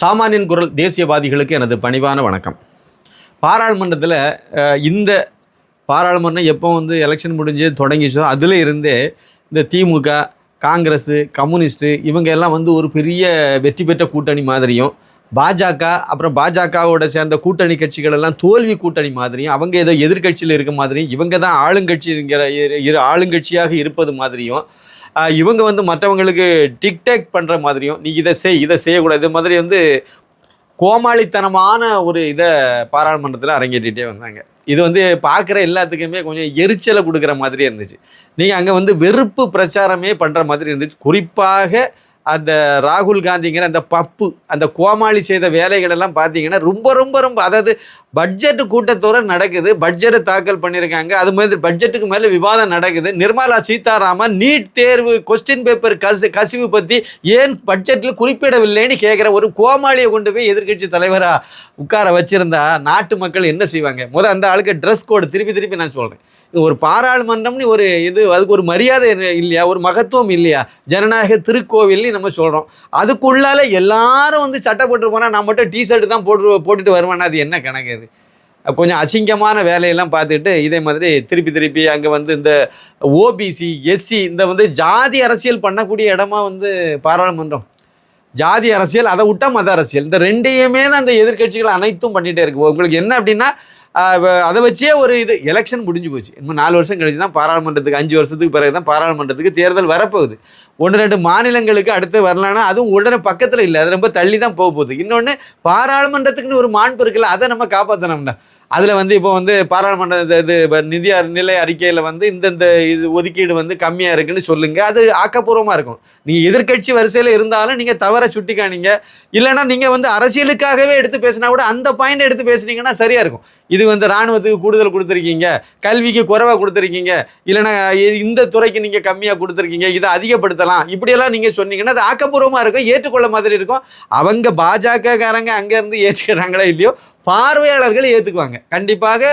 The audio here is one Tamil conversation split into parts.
சாமானியன் குரல் தேசியவாதிகளுக்கு எனது பணிவான வணக்கம். பாராளுமன்றத்தில் இந்த பாராளுமன்றம் எப்போ வந்து எலெக்ஷன் முடிஞ்சு தொடங்கிச்சோ அதில் இருந்தே இந்த திமுக காங்கிரஸ் கம்யூனிஸ்ட்டு இவங்க எல்லாம் வந்து ஒரு பெரிய வெற்றி பெற்ற கூட்டணி மாதிரியும் பாஜக அப்புறம் பாஜகவோட சேர்ந்த கூட்டணி கட்சிகள் எல்லாம் தோல்வி கூட்டணி மாதிரியும் அவங்க ஏதோ எதிர்க்கட்சியில் இருக்க மாதிரியும் இவங்க தான் ஆளுங்கட்சிங்கிற இரு- இரு ஆளுங்கட்சியாக இருப்பது மாதிரியும் இவங்க வந்து மற்றவங்களுக்கு டிக்டேக் பண்ணுற மாதிரியும் நீ இதை செய் இதை செய்யக்கூடாது. இது மாதிரி வந்து கோமாளித்தனமான ஒரு இதை பாராளுமன்றத்தில் அரங்கேற்றிட்டே வந்தாங்க. இது வந்து பார்க்குற எல்லாத்துக்குமே கொஞ்சம் எரிச்சலை கொடுக்குற மாதிரி இருந்துச்சு. நீங்கள் அங்கே வந்து வெறுப்பு பிரச்சாரமே பண்ணுற மாதிரி இருந்துச்சு. குறிப்பாக அந்த ராகுல் காந்திங்கிற அந்த பப்பு அந்த கோமாளி செய்த வேலைகளெல்லாம் பார்த்தீங்கன்னா ரொம்ப ரொம்ப ரொம்ப அதாவது பட்ஜெட் கூட்டத்தோட நடக்குது. பட்ஜெட்டை தாக்கல் பண்ணியிருக்காங்க. அது மாதிரி பட்ஜெட்டுக்கு மேலே விவாதம் நடக்குது. நிர்மலா சீதாராமன் நீட் தேர்வு கொஸ்டின் பேப்பர் கசி கசிவு பற்றி ஏன் பட்ஜெட்டில் குறிப்பிடவில்லைன்னு கேட்குற ஒரு கோமாளியை கொண்டு போய் எதிர்க்கட்சி தலைவராக உட்கார வச்சுருந்தா நாட்டு மக்கள் என்ன செய்வாங்க? முதல் அந்த ஆளுக்கு ட்ரெஸ் கோடு திருப்பி திருப்பி நான் சொல்கிறேன் ஒரு பாராளுமன்றம்னு ஒரு இது அதுக்கு ஒரு மரியாதை இல்லையா ஒரு மகத்துவம் இல்லையா? ஜனநாயக திருக்கோவில்னு நம்ம சொல்கிறோம் அதுக்குள்ளால எல்லாரும் வந்து சட்டை போட்டு போனால் நான் மட்டும் டிஷர்ட் தான் போட்டு போட்டுட்டு வருவேன்னா அது என்ன கணக்கு அது கொஞ்சம் அசிங்கமான வேலையெல்லாம் பார்த்துட்டு இதே மாதிரி திருப்பி திருப்பி அங்கே வந்து இந்த ஓபிசி எஸ்சி இந்த வந்து ஜாதி அரசியல் பண்ணக்கூடிய இடமா வந்து பாராளுமன்றம். ஜாதி அரசியல் அதை விட்டால் மத அரசியல். இந்த ரெண்டையுமே தான் அந்த எதிர்கட்சிகள் அனைத்தும் பண்ணிகிட்டே இருக்கு. உங்களுக்கு என்ன அப்படின்னா அதை வச்சே ஒரு இது எலெக்ஷன் முடிஞ்சு போச்சு. இன்னும் நாலு வருஷம் கழிச்சு தான் பாராளுமன்றத்துக்கு அஞ்சு வருஷத்துக்கு பிறகு தான் பாராளுமன்றத்துக்கு தேர்தல் வரப்போகுது. ஒன்று ரெண்டு மாநிலங்களுக்கு அடுத்து வரலான்னா அதுவும் உடனே பக்கத்தில் இல்லை. அது ரொம்ப தள்ளி தான் போக போகுது. இன்னொன்று பாராளுமன்றத்துக்குன்னு ஒரு மாண்பு இருக்குல்ல அதை நம்ம காப்பாற்றணும்டா அதில் வந்து இப்போ வந்து பாராளுமன்ற இது- இது நிதி அறி- நிலை அறிக்கையில் வந்து இந்தந்த இது ஒதுக்கீடு வந்து கம்மியாக இருக்குன்னு சொல்லுங்கள் அது ஆக்கப்பூர்வமாக இருக்கும். நீங்கள் எதிர்க்கட்சி வரிசையில் இருந்தாலும் நீங்கள் தவற சுட்டி காணிங்க இல்லைன்னா நீங்கள் வந்து அரசியலுக்காகவே எடுத்து பேசினா கூட அந்த பாயிண்ட் எடுத்து பேசுனீங்கன்னா சரியாக இருக்கும். இது வந்து இராணுவத்துக்கு கூடுதல் கொடுத்துருக்கீங்க. கல்விக்கு குறைவாக கொடுத்துருக்கீங்க. இல்லைன்னா இந்த துறைக்கு நீங்கள் கம்மியாக கொடுத்துருக்கீங்க. இதை அதிகப்படுத்தலாம். இப்படியெல்லாம் நீங்கள் சொன்னீங்கன்னா அது ஆக்கப்பூர்வமாக இருக்கும் ஏற்றுக்கொள்ள மாதிரி இருக்கும். அவங்க பாஜகக்காரங்க அங்கேருந்து ஏற்றுக்கிறாங்களோ இல்லையோ பார்வையாளர்கள் ஏற்றுக்குவாங்க கண்டிப்பாக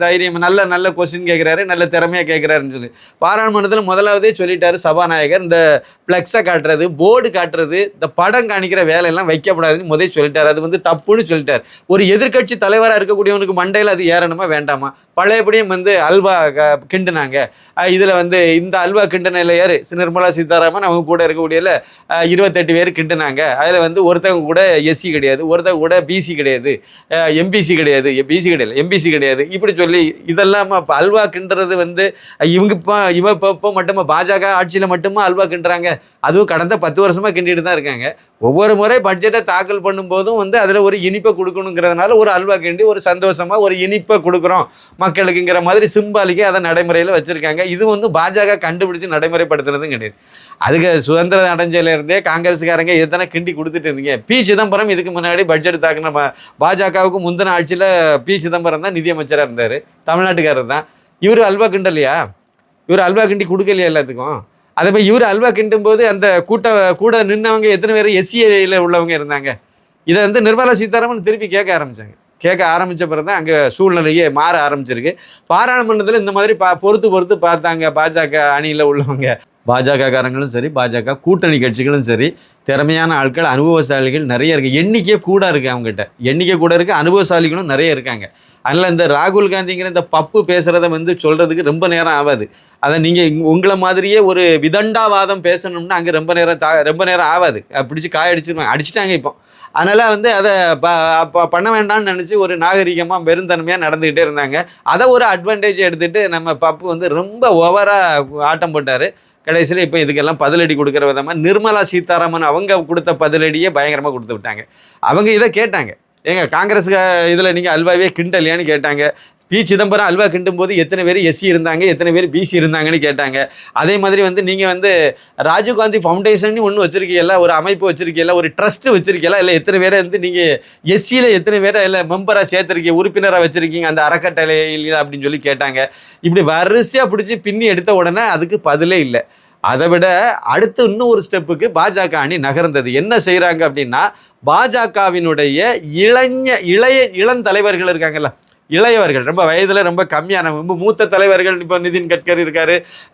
தைரியம் நல்ல நல்ல கொஸ்டின் கேட்குறாரு நல்ல திறமையாக கேட்குறாருன்னு சொல்லி. பாராளுமன்றத்தில் முதலாவதே சொல்லிட்டாரு சபாநாயகர். இந்த ஃப்ளெக்ஸை காட்டுறது போர்டு காட்டுறது இந்த படம் காணிக்கிற வேலையெல்லாம் வைக்கப்படாதுன்னு முதல் சொல்லிட்டார். அது வந்து தப்புன்னு சொல்லிட்டார். ஒரு எதிர்க்கட்சி தலைவராக இருக்கக்கூடியவனுக்கு மண்டையில் அது ஏறணுமா வேண்டாமா? பழையபடியும் வந்து அல்வா க- கிண்டுனாங்க. இதில் வந்து இந்த அல்வா கிண்டனில் ஏறு நிர்மலா சீதாராமன் அவங்க கூட இருக்கக்கூடியல இருபத்தெட்டு பேர் கிண்டுனாங்க. அதில் வந்து ஒருத்தவங்க கூட எஸ்சி கிடையாது ஒருத்தவங்க கூட பிசி கிடையாது எம்பிசி கிடையாது பிசி கிடையாது எம்பிசி கிடையாது. இப்படி சொல்லி இதெல்லாம் இப்போ அல்வா கிண்டுறது வந்து இவங்க இப்போ இவ இப்போ இப்போ மட்டுமா? பாஜக ஆட்சியில் மட்டுமா அல்வா கிண்டுறாங்க? அதுவும் கடந்த பத்து வருஷமாக கிண்டிட்டு தான் இருக்காங்க. ஒவ்வொரு முறை பட்ஜெட்டை தாக்கல் பண்ணும்போதும் வந்து அதில் ஒரு இனிப்பை கொடுக்கணுங்கிறதுனால ஒரு அல்வா கிண்டி ஒரு சந்தோஷமாக ஒரு இனிப்பை கொடுக்குறோம். மக்களுக்குங்கிற மாதிரி சிம்பாலிக்கே அதை நடைமுறையில் வச்சுருக்காங்க. இது வந்து பாஜக கண்டுபிடிச்சு நடைமுறைப்படுத்துனதும் கிடையாது. அதுக்கு சுதந்திரம் அடைஞ்சலேருந்தே காங்கிரஸுக்காரங்க எத்தனை கிண்டி கொடுத்துட்டு இருந்தீங்க? பி. சிதம்பரம் இதுக்கு முன்னாடி பட்ஜெட் தாக்கின பாஜகவுக்கு முந்தின ஆட்சியில் பி. சிதம்பரம் தான் நிதியமைச்சராக இருந்தார். தமிழ்நாட்டுக்காரர் தான். இவர் அல்வா கிண்டலையா இவர் அல்வா கிண்டி கொடுக்கலையா எல்லாத்துக்கும்? அதே மாதிரி இவர் அல்வா கிண்டும் போது அந்த கூட்ட கூட நின்னவங்க எத்தனை பேர் எஸ்சியில் உள்ளவங்க இருந்தாங்க. இதை வந்து நிர்மலா சீதாராமன் திருப்பி கேட்க ஆரம்பித்தாங்க கேட்க ஆரம்பித்த பிறகு தான் அங்கே சூழ்நிலையே மாற ஆரம்பிச்சிருக்கு. பாராளுமன்றத்தில் இந்த மாதிரி பா பொறுத்து பொறுத்து பார்த்தாங்க பாஜக அணியில் உள்ளவங்க. பாஜக காரங்களும் சரி பாஜக கூட்டணி கட்சிகளும் சரி திறமையான ஆட்கள் அனுபவசாலிகள் நிறைய இருக்குது எண்ணிக்கை கூட இருக்குது அவங்ககிட்ட. எண்ணிக்கை கூட இருக்குது அனுபவசாலிகளும் நிறைய இருக்காங்க. அதனால் இந்த ராகுல் காந்திங்கிற இந்த பப்பு பேசுகிறத வந்து சொல்கிறதுக்கு ரொம்ப நேரம் ஆகாது அதை நீங்கள் உங்களை மாதிரியே ஒரு விதண்டாவாதம் பேசணும்னா அங்கே ரொம்ப நேரம் தா ரொம்ப நேரம் ஆகாது பிடிச்சி காய அடிச்சிருவாங்க. அடிச்சிட்டாங்க இப்போ. அதனால் வந்து அதை ப ப- பண்ண வேண்டாம்னு நினச்சி ஒரு நாகரிகமாக பெருந்தன்மையாக நடந்துக்கிட்டே இருந்தாங்க. அதை ஒரு அட்வான்டேஜ் எடுத்துகிட்டு நம்ம பப்பு வந்து ரொம்ப ஓவராக ஆட்டம் போட்டார். கடைசியில் இப்போ இதுக்கெல்லாம் பதிலடி கொடுக்குற விதமாக நிர்மலா சீதாராமன் அவங்க கொடுத்த பதிலடியே பயங்கரமாக கொடுத்து விட்டாங்க. அவங்க இதை கேட்டாங்க. ஏங்க காங்கிரஸ் இதில் நீங்கள் அல்வாவே கிண்டலையான்னு கேட்டாங்க. பி. சிதம்பரம் அல்வா கிண்டும் போது எத்தனை பேர் எஸ்சி இருந்தாங்க எத்தனை பேர் பிசி இருந்தாங்கன்னு கேட்டாங்க. அதே மாதிரி வந்து நீங்கள் வந்து ராஜீவ்காந்தி ஃபவுண்டேஷன் ஒன்று வச்சுருக்கீங்களா ஒரு அமைப்பு வச்சுருக்கீங்களா ஒரு ட்ரஸ்ட் வச்சுருக்கீங்களா இல்லை எத்தனை பேரை வந்து நீங்கள் எஸ்சியில் எத்தனை பேரை இல்லை மெம்பராக சேர்த்துருக்கீங்க உறுப்பினராக வச்சுருக்கீங்க அந்த அறக்கட்டளையில் அப்படின்னு சொல்லி கேட்டாங்க. இப்படி வரிசையாக பிடிச்சி பின்னி எடுத்த உடனே அதுக்கு பதிலே இல்லை. அதை விட அடுத்து இன்னும் ஒரு ஸ்டெப்புக்கு பாஜக அணி நகர்ந்தது. என்ன செய்கிறாங்க அப்படின்னா பாஜகவினுடைய இளைஞ இளைய இளந்தலைவர்கள் இருக்காங்கல்ல இளையவர்கள் ரொம்ப வயதில் ரொம்ப கம்மியான ரொம்ப மூத்த தலைவர்கள் இப்போ நிதின் கட்கரி இருக்கார்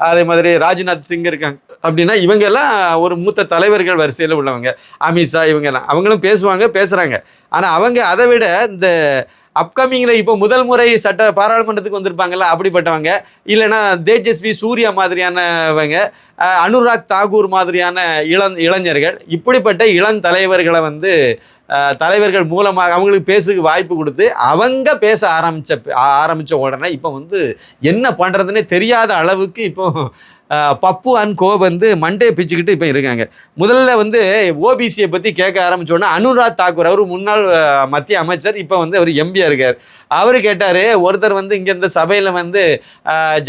அதே மாதிரி ராஜ்நாத் சிங் இருக்காங்க. அப்படின்னா இவங்கெல்லாம் ஒரு மூத்த தலைவர்கள் வரிசையில் உள்ளவங்க. அமித்ஷா இவங்கெல்லாம் அவங்களும் பேசுவாங்க பேசுகிறாங்க ஆனால் அவங்க அதை விட இந்த அப்கமிங்கில் இப்போ முதல் முறை சட்ட பாராளுமன்றத்துக்கு வந்திருப்பாங்கல்ல அப்படிப்பட்டவங்க. இல்லைன்னா தேஜஸ்வி சூர்யா மாதிரியானவங்க அனுராக் தாகூர் மாதிரியான இளம் இளைஞர்கள் இப்படிப்பட்ட இளம் தலைவர்களை வந்து தலைவர்கள் மூலமாக அவங்களுக்கு பேசுக்கு வாய்ப்பு கொடுத்து அவங்க பேச ஆரம்பித்த ஆரம்பித்த உடனே இப்போ வந்து என்ன பண்ணுறதுன்னே தெரியாத அளவுக்கு இப்போ பப்பு அண்ட் கோ வந்து மண்டே பிச்சுக்கிட்டு இப்போ இருக்காங்க. முதல்ல வந்து ஓபிசியை பற்றி கேட்க ஆரம்பித்தோன்னா அனுராக் தாக்கூர் அவர் முன்னாள் மத்திய அமைச்சர் இப்போ வந்து அவர் எம்பியாக இருக்கார். அவர் கேட்டார் ஒருத்தர் வந்து இங்கே இந்த சபையில் வந்து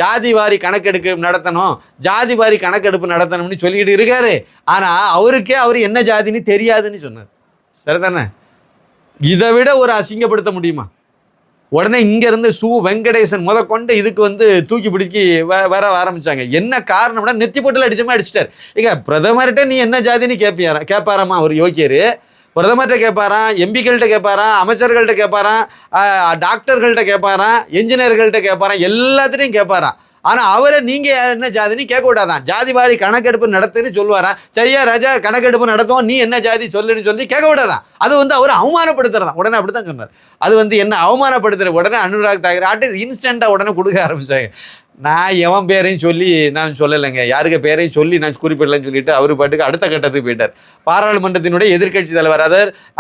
ஜாதி வாரி கணக்கெடுப்பு நடத்தணும் ஜாதி வாரி கணக்கெடுப்பு நடத்தணும்னு சொல்லிக்கிட்டு இருக்காரு. ஆனால் அவருக்கே அவர் என்ன ஜாதின்னு தெரியாதுன்னு சொன்னார். சரிதானே? இதை விட ஒரு அசிங்கப்படுத்த முடியுமா? உடனே இங்கேருந்து சு வெங்கடேசன் முத கொண்டு இதுக்கு வந்து தூக்கி பிடிக்கி வ வர ஆரம்பிச்சாங்க. என்ன காரணம்னா நெத்தி போட்டில் அடிச்சமா அடிச்சிட்டார். ஏங்க பிரதமர்கிட்ட நீ என்ன ஜாதின்னு கேட்பியாரா கேட்பாராமா அவர் யோக்கியர்? பிரதமர்கிட்ட கேட்பாராம் எம்பிக்கள்கிட்ட கேட்பாராம் அமைச்சர்கள்ட்ட கேட்பாராம் டாக்டர்கள்கிட்ட டாக்டர்கள்ட்ட கேட்பாராம் என்ஜினியர்கள்ட்ட கேட்பாராம் எல்லாத்துலேயும் கேட்பாராம் ஆனால் அவரை நீங்கள் என்ன ஜாதின்னு கேட்க விடாதான் ஜாதி வாரி கணக்கெடுப்பு நடத்துன்னு சொல்லுவாராம் சரியா ராஜா கணக்கெடுப்பு நடத்தும் நீ என்ன ஜாதி சொல்லுன்னு சொல்லி கேட்க விடாதான் அது வந்து அவர் அவமானப்படுத்துறதான். உடனே அப்படி தான் சொன்னார். அது வந்து என்ன அவமானப்படுத்துகிற உடனே அனுராக் தாக்கர் ஆட்டு இன்ஸ்டண்ட்டாக உடனே கொடுக்க ஆரம்பிச்சாங்க. நான் எவன் பேரையும் சொல்லி நான் சொல்லலைங்க. யாருக்கு பேரையும் சொல்லி நான் குறிப்பிடலைன்னு சொல்லிட்டு அவர் பாட்டுக்கு அடுத்த கட்டத்துக்கு போயிட்டார். பாராளுமன்றத்தினுடைய எதிர்க்கட்சி தலைவர்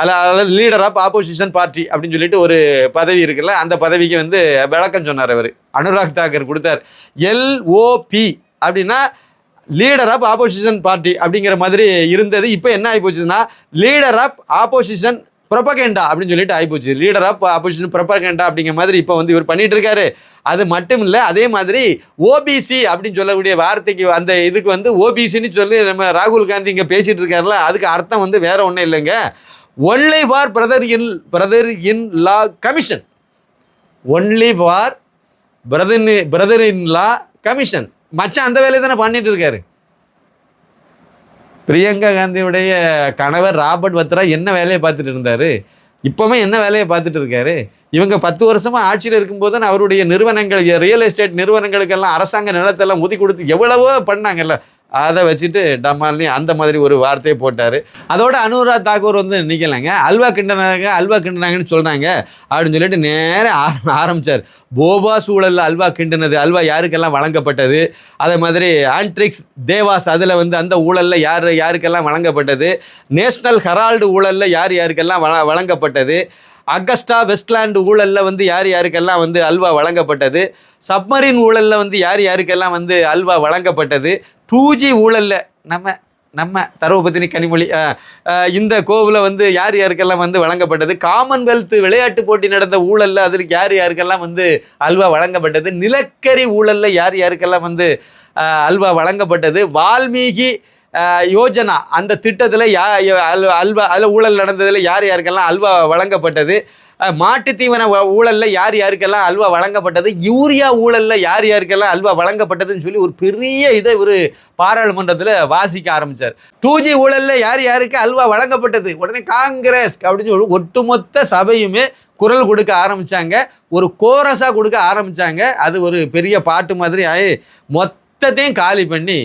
அதாவது லீடர் ஆஃப் ஆப்போசிஷன் பார்ட்டி அப்படின்னு சொல்லிட்டு ஒரு பதவி இருக்குல்ல அந்த பதவிக்கு வந்து விளக்கம் சொன்னார் அவர். அனுராக் தாக்கர் கொடுத்தார். எல்ஓபி அப்படின்னா லீடர் ஆஃப் ஆப்போசிஷன் பார்ட்டி அப்படிங்கிற மாதிரி இருந்தது. இப்போ என்ன ஆகி போச்சுன்னா லீடர் ஆஃப் ஆப்போசிஷன் ப்ரொபகேண்டா அப்படின்னு சொல்லிட்டு ஆகிப்போச்சு லீடர் ஆஃப் ஆப்போசிஷன் ப்ரொபகேண்டா அப்படிங்கிற மாதிரி இப்போ வந்து இவர் பண்ணிட்டு இருக்காரு அது மட்டும் இல்லை அதே மாதிரி ஓபிசி அப்படின்னு சொல்லக்கூடிய வார்த்தைக்கு அந்த இதுக்கு வந்து ஓபிசின்னு சொல்லி நம்ம ராகுல் காந்தி இங்கே பேசிகிட்டு இருக்காருல அதுக்கு அர்த்தம் வந்து வேற ஒன்றும் இல்லைங்க. Only for brother in brother in law commission only for brother brother in law commission மச்சான் அந்த வேலையை தானே பண்ணிட்டு இருக்காரு பிரியங்கா காந்தியுடைய கணவர் ராபர்ட் வத்ரா என்ன வேலையை பார்த்துட்டு இருந்தாரு? இப்போவுமே என்ன வேலையை பார்த்துட்டு இருக்காரு? இவங்க பத்து வருஷமாக ஆட்சியில் இருக்கும்போது தான் அவருடைய நிறுவனங்கள் ரியல் எஸ்டேட் நிறுவனங்களுக்கெல்லாம் அரசாங்க நிலத்தெல்லாம் ஊதி கொடுத்து எவ்வளவோ பண்ணாங்கல்ல. அதை வச்சுட்டு டமால்னி அந்த மாதிரி ஒரு வார்த்தையை போட்டார். அதோட அனுராக் தாக்கூர் வந்து நிற்கலைங்க அல்வா கிண்டனாங்க அல்வா கிண்டனாங்கன்னு சொல்கிறாங்க அப்படின்னு சொல்லிட்டு நேராக ஆரம்பித்தார் போபா சூழலில் அல்வா கிண்டினது அல்வா யாருக்கெல்லாம் வழங்கப்பட்டது? அதே மாதிரி ஆண்ட்ரிக்ஸ் தேவாஸ் அதில் வந்து அந்த ஊழலில் யார் யாருக்கெல்லாம் வழங்கப்பட்டது? நேஷ்னல் ஹெரால்டு ஊழலில் யார் யாருக்கெல்லாம் வழ வழங்கப்பட்டது? அகஸ்டா வெஸ்ட்லாண்டு ஊழலில் வந்து யார் யாருக்கெல்லாம் வந்து அல்வா வழங்கப்பட்டது? சப்மரின் ஊழலில் வந்து யார் யாருக்கெல்லாம் வந்து அல்வா வழங்கப்பட்டது? டூ ஜி ஊழலில் நம்ம நம்ம தரவுபத்தினி கனிமொழி இந்த கோவில் வந்து யார் யாருக்கெல்லாம் வந்து வழங்கப்பட்டது? காமன்வெல்த் விளையாட்டு போட்டி நடந்த ஊழலில் அதற்கு யார் யாருக்கெல்லாம் வந்து அல்வா வழங்கப்பட்டது? நிலக்கரி ஊழலில் யார் யாருக்கெல்லாம் வந்து அல்வா வழங்கப்பட்டது? வால்மீகி யோஜனா அந்த திட்டத்தில் யா அல்வா அல்வா அதில் ஊழல் நடந்ததில் யார் யாருக்கெல்லாம் அல்வா வழங்கப்பட்டது? மாட்டு தீவன ஊழல்ல யார் யாருக்கெல்லாம் அல்வா வழங்கப்பட்டது? யூரியா ஊழல்ல யார் யாருக்கெல்லாம் அல்வா வழங்கப்பட்டதுன்னு சொல்லி ஒரு பெரிய இதை ஒரு பாராளுமன்றத்தில் வாசிக்க ஆரம்பிச்சார். டூஜி ஊழலில் ஊழல்ல யார் யாருக்கு அல்வா வழங்கப்பட்டது? உடனே காங்கிரஸ் அப்படின்னு சொல்லி ஒட்டுமொத்த சபையுமே குரல் கொடுக்க ஆரம்பித்தாங்க ஒரு கோரஸாக கொடுக்க ஆரம்பித்தாங்க அது ஒரு பெரிய பாட்டு மாதிரி ஆகி மொத்தத்தையும் காலி பண்ணி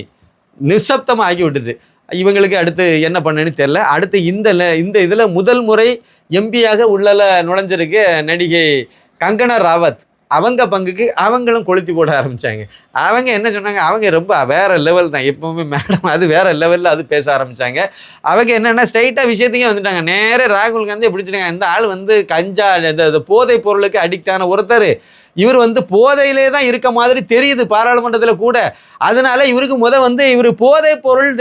நிசப்தமாக ஆக்கி விட்டுட்டு இவங்களுக்கு அடுத்து என்ன பண்ணுன்னு தெரில அடுத்து இந்த ல- இந்த இதில் முதல் முறை எம்பியாக உள்ளல நுழைஞ்சிருக்கு நடிகை கங்கனா ராவத். அவங்க பங்குக்கு அவங்களும் கொளுத்தி போட ஆரம்பிச்சாங்க. அவங்க என்ன சொன்னாங்க? அவங்க ரொம்ப வேற லெவல் தான். எப்போவுமே மேடம் அது வேற லெவலில் அது பேச ஆரம்பித்தாங்க அவங்க என்னென்னா ஸ்ட்ரைட்டாக விஷயத்தையும் வந்துட்டாங்க. நேராக ராகுல் காந்தியை பிடிச்சிட்டாங்க. இந்த ஆள் வந்து கஞ்சா இந்த இந்த போதைப் பொருளுக்கு அடிக்டான ஒருத்தர். இவர் வந்து போதையிலே தான் இருக்க மாதிரி தெரியுது பாராளுமன்றத்தில் கூட. அதனால இவருக்கு முத வந்து இவர் போதை பொருள்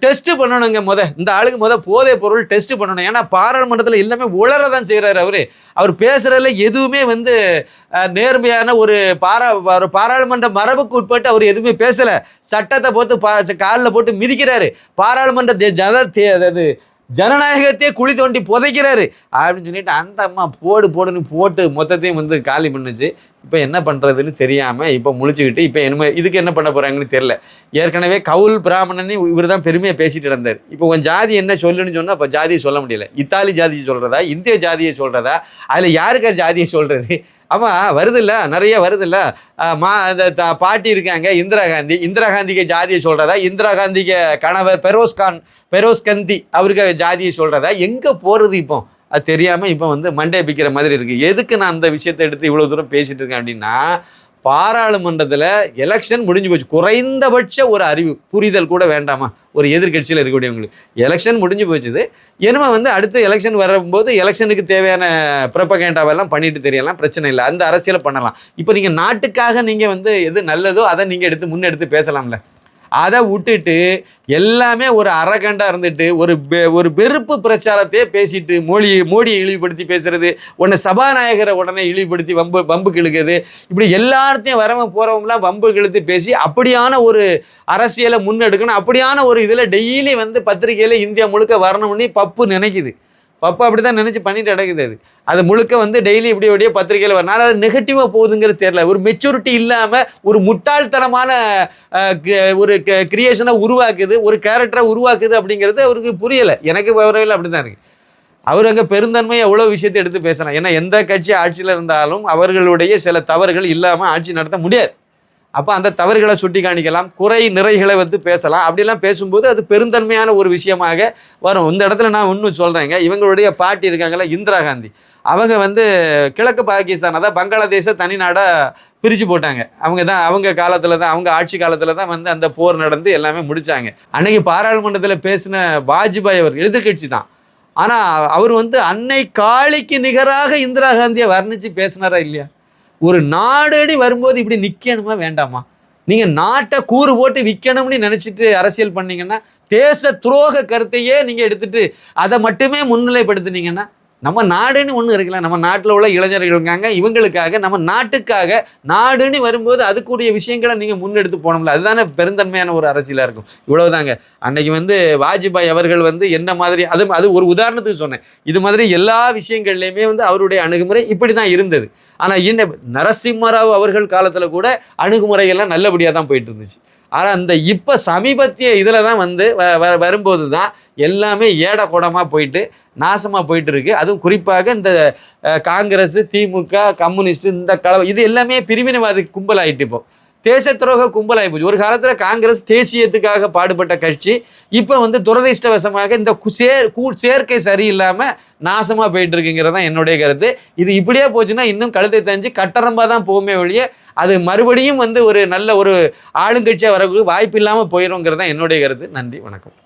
டெஸ்ட் பண்ணணுங்க முத. இந்த ஆளுக்கு முத போதை பொருள் டெஸ்ட் பண்ணணும். ஏன்னா பாராளுமன்றத்தில் எல்லாமே உளர தான் செய்கிறாரு அவர். அவர் பேசுகிறதுல எதுவுமே வந்து நேர்மையான ஒரு பாரா ஒரு பாராளுமன்ற மரபுக்கு உட்பட்டு அவர் எதுவுமே பேசலை. சட்டத்தை போட்டு பா காலில் போட்டு மிதிக்கிறாரு. பாராளுமன்ற தே- ஜன தே- அதாவது ஜனநாயகத்தையே குழி தோண்டி புதைக்கிறாரு அப்படின்னு சொல்லிட்டு அந்த அம்மா போடு போடுன்னு போட்டு மொத்தத்தையும் வந்து காலி பண்ணுச்சு. இப்போ என்ன பண்ணுறதுன்னு தெரியாமல் இப்போ முழிச்சுக்கிட்டு இப்போ என்ன இதுக்கு என்ன பண்ண போகிறாங்கன்னு தெரில ஏற்கனவே கவுல் பிராமணன் இவர் தான் பெருமையாக பேசிட்டு இருந்தார். இப்போ உன் ஜாதி என்ன சொல்லுன்னு சொன்னால் இப்போ ஜாதியை சொல்ல முடியல. இத்தாலி ஜாதியை சொல்கிறதா இந்திய ஜாதியை சொல்கிறதா அதில் யாருக்கு ஜாதியை சொல்கிறது ஆமாம் வருதில்ல நிறைய வருதில்ல. மா இந்த பாட்டி இருக்காங்க இந்திரா காந்தி. இந்திரா காந்திக்கு ஜாதியை சொல்கிறதா இந்திரா காந்திக்கு கணவர் பெரோஸ்கான் பெரோஸ்கந்தி அவருக்கு ஜாதியை சொல்கிறதா எங்கே போகிறது இப்போ? அது தெரியாமல் இப்போ வந்து மண்டே பிக்கிற மாதிரி இருக்குது எதுக்கு நான் அந்த விஷயத்தை எடுத்து இவ்வளோ தூரம் பேசிகிட்டு இருக்கேன் அப்படின்னா பாராளுமன்றத்தில் எலெக்ஷன் முடிஞ்சு போச்சு. குறைந்தபட்ச ஒரு அறிவு புரிதல் கூட வேண்டாமா? ஒரு எதிர்க்கட்சியில் இருக்கக்கூடியவங்களுக்கு. எலெக்ஷன் முடிஞ்சு போச்சுது. இனிமே வந்து அடுத்து எலெக்ஷன் வரும்போது எலெக்ஷனுக்கு தேவையான ப்ரப்பகேண்டாவெல்லாம் பண்ணிட்டு தெரியலாம். பிரச்சனை இல்லை. அந்த அரசியலை பண்ணலாம். இப்போ நீங்கள் நாட்டுக்காக நீங்கள் வந்து எது நல்லதோ அதை நீங்கள் எடுத்து முன்னெடுத்து பேசலாம்ல. அதை விட்டுட்டு எல்லாமே ஒரு அறகண்டாக இருந்துட்டு ஒரு பெ- ஒரு வெறுப்பு பிரச்சாரத்தையே பேசிட்டு மோடி மோடியை இழிவுபடுத்தி பேசுறது உடனே சபாநாயகரை உடனே இழிவுபடுத்தி வம்பு வம்பு இழுக்குது இப்படி எல்லாத்தையும் வரவன் போகிறவங்களாம் வம்பு இழுத்து பேசி அப்படியான ஒரு அரசியலை முன்னெடுக்கணும் அப்படியான ஒரு இதில் டெய்லி வந்து பத்திரிகையில் இந்தியா முழுக்க வரணும்னு பப்பு நினைக்குது. பப்பா அப்படி தான் நினச்சி பண்ணிட்டு நடக்குது அது. அது முழுக்க வந்து டெய்லி இப்படி அப்படியே பத்திரிகையில் வரனால அது நெகட்டிவாக போகுதுங்கிறது தெரில ஒரு மெச்சூரிட்டி இல்லாமல் ஒரு முட்டாள்தனமான க- ஒரு கிரியேஷனை உருவாக்குது ஒரு கேரக்டரை உருவாக்குது அப்படிங்கிறது அவருக்கு புரியலை. எனக்கு வரவில்லை அப்படி தான் இருக்குது அவர் அங்கே பெருந்தன்மை அவ்வளோ விஷயத்தை எடுத்து பேசலாம் ஏன்னா எந்த கட்சி ஆட்சியில் இருந்தாலும் அவர்களுடைய சில தவறுகள் இல்லாமல் ஆட்சி நடத்த முடியாது. அப்போ அந்த தவறுகளை சுட்டி காணிக்கலாம். குறை நிறைகளை வந்து பேசலாம். அப்படிலாம் பேசும்போது அது பெருந்தன்மையான ஒரு விஷயமாக வரும். இந்த இடத்துல நான் ஒன்றும் சொல்கிறேங்க இவங்களுடைய பாட்டி இருக்காங்களே இந்திரா காந்தி. அவங்க வந்து கிழக்கு பாகிஸ்தான் அதாவது பங்களாதேஷை தனிநாடாக பிரித்து போட்டாங்க. அவங்க தான் அவங்க காலத்தில் தான் அவங்க ஆட்சி காலத்தில் தான் வந்து அந்த போர் நடந்து எல்லாமே முடித்தாங்க அன்னைக்கு பாராளுமன்றத்தில் பேசின வாஜ்பாய் அவர் எதிர்கட்சி தான். ஆனால் அவர் வந்து அன்னை காளிக்கு நிகராக இந்திரா காந்தியை வர்ணித்து பேசினாரா இல்லையா? ஒரு நாடடி வரும்போது இப்படி நிற்கணுமா வேண்டாமா? நீங்கள் நாட்டை கூறு போட்டு விற்கணும்னு நினச்சிட்டு அரசியல் பண்ணீங்கன்னா தேச துரோக கருத்தையே நீங்கள் எடுத்துகிட்டு அதை மட்டுமே முன்னிலைப்படுத்துனீங்கன்னா நம்ம நாடுன்னு ஒன்று இருக்குல்ல நம்ம நாட்டில் உள்ள இளைஞர்கள் இருக்காங்க இவங்களுக்காக நம்ம நாட்டுக்காக நாடுன்னு வரும்போது அதுக்குரிய விஷயங்களை நீங்கள் முன்னெடுத்து போனோம்ல அதுதானே பெருந்தன்மையான ஒரு அரசியலாக இருக்கும். இவ்வளவுதாங்க. அன்னைக்கு வந்து வாஜ்பாய் அவர்கள் வந்து என்ன மாதிரி அது அது ஒரு உதாரணத்துக்கு சொன்னேன். இது மாதிரி எல்லா விஷயங்கள்லையுமே வந்து அவருடைய அணுகுமுறை இப்படி தான் இருந்தது. ஆனால் என்ன நரசிம்மராவ் அவர்கள் காலத்தில் கூட அணுகுமுறையெல்லாம் நல்லபடியாக தான் போயிட்டு இருந்துச்சு. ஆனால் அந்த இப்போ சமீபத்திய இதில் தான் வந்து வ- வ- வரும்போது தான் எல்லாமே ஏட போயிட்டு நாசமாக போயிட்டு இருக்குது அதுவும் குறிப்பாக இந்த காங்கிரஸ் திமுக கம்யூனிஸ்ட் இந்த கலவை இது எல்லாமே பிரிவினைவாதி கும்பல் ஆகிட்டு இப்போ. தேச துரோக கும்பல் ஆகிப்போச்சு ஒரு காலத்தில் காங்கிரஸ் தேசியத்துக்காக பாடுபட்ட கட்சி இப்போ வந்து துரதிர்ஷ்டவசமாக இந்த சேர் கூ சேர்க்கை சரியில்லாமல் நாசமாக போயிட்டு இருக்குங்கிறது தான் என்னுடைய கருத்து. இது இப்படியே போச்சுன்னா இன்னும் கழுத்தை தஞ்சு கட்டரமாக தான் போகுமே ஒழிய அது மறுபடியும் வந்து ஒரு நல்ல ஒரு ஆளுங்கட்சியாக வரக்கூடிய வாய்ப்பு இல்லாமல் போயிடுங்கிறது தான் என்னுடைய கருத்து. நன்றி வணக்கம்.